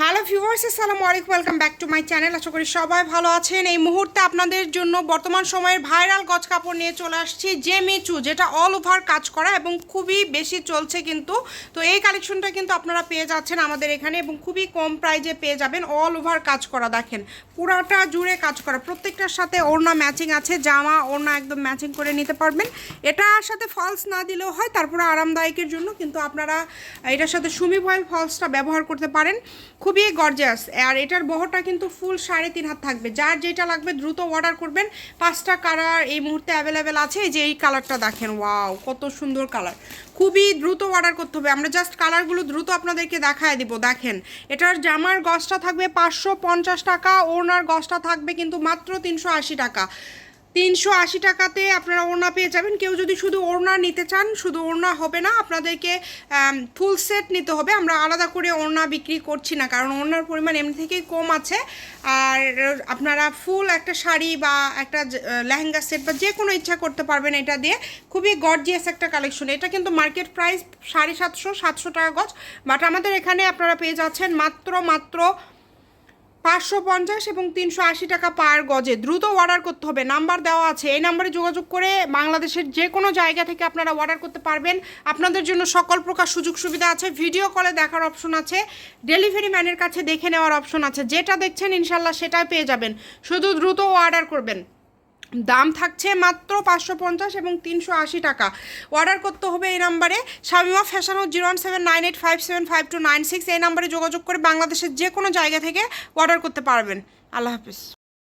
Hello viewers আসসালামু আলাইকুম welcome back to my channel আশা করি সবাই ভালো আছেন। এই মুহূর্তে আপনাদের জন্য বর্তমান সময়ের ভাইরাল গজ কাপড় নিয়ে চলে আসছি জেমিচু যেটা অল ওভার কাজ করা এবং খুবই বেশি চলছে কিন্তু। তো এই কালেকশনটা কিন্তু আপনারা পেয়ে যাচ্ছেন আমাদের এখানে এবং খুবই কম প্রাইজে পেয়ে যাবেন। অল ওভার কাজ করা, দেখেন। পুরাটা জুড়ে কাজ করা। প্রত্যেকটার সাথে ওড়না ম্যাচিং আছে, জামা, ওড়না একদম ম্যাচিং করে নিতে পারবেন। এটার সাথে ফলস না দিলেও হয়, তারপরে আরামদায়কের জন্য কিন্তু আপনারা এটার সাথে সুমি ভয়েল ফলসটা ব্যবহার করতে পারেন। খুবই গর্জাস আর এটার বহরটা কিন্তু ফুল সাড়ে তিন হাত থাকবে। যার যেটা লাগবে দ্রুত অর্ডার করবেন। পাঁচটা কালার এই মুহূর্তে অ্যাভেলেবেল আছে। যে এই কালারটা দেখেন ওয়াও কত সুন্দর কালার খুবই দ্রুত অর্ডার করতে হবে। আমরা জাস্ট কালারগুলো দ্রুত আপনাদেরকে দেখায় দিব। দেখেন, এটার জামার গসটা থাকবে পাঁচশো পঞ্চাশ টাকা ওনার গসটা থাকবে কিন্তু মাত্র তিনশো আশি টাকা। তিনশো আশি টাকাতে আপনারা ওড়না পেয়ে যাবেন। কেউ যদি শুধু ওড়না নিতে চান, শুধু ওড়না হবে না, আপনাদেরকে ফুল সেট নিতে হবে। আমরা আলাদা করে ওড়না বিক্রি করছি না, কারণ ওড়নার পরিমাণ এমনি থেকেই কম আছে। আর আপনারা ফুল একটা শাড়ি বা একটা লেহেঙ্গা সেট বা যে কোনো ইচ্ছা করতে পারবেন এটা দিয়ে। খুবই গর্জিয়াস একটা কালেকশন এটা কিন্তু মার্কেট প্রাইস সাড়ে সাতশো সাতশো টাকা গজ। বাট আমাদের এখানে আপনারা পেয়ে যাচ্ছেন মাত্র মাত্র পাঁচশো পঞ্চাশ এবং তিনশো আশি টাকা পার গজে। দ্রুত অর্ডার করতে হবে। নাম্বার দেওয়া আছে। এই নাম্বারে যোগাযোগ করে বাংলাদেশের যে কোনো জায়গা থেকে আপনারা অর্ডার করতে পারবেন। আপনাদের জন্য সকল প্রকার সুযোগ সুবিধা আছে। ভিডিও কলে দেখার অপশন আছে। ডেলিভারি ম্যানের কাছে দেখে নেওয়ার অপশন আছে। যেটা দেখছেন, ইনশাল্লাহ সেটাই পেয়ে যাবেন। শুধু দ্রুত অর্ডার করবেন। দাম থাকছে মাত্র পাঁচশো পঞ্চাশ এবং তিনশো আশি টাকা। অর্ডার করতে হবে এই নাম্বারে। Shamima fashion zero one seven nine eight five seven five two nine six এই নাম্বারে যোগাযোগ করে বাংলাদেশের যে কোনো জায়গা থেকে অর্ডার করতে পারবেন। আল্লাহ হাফিজ।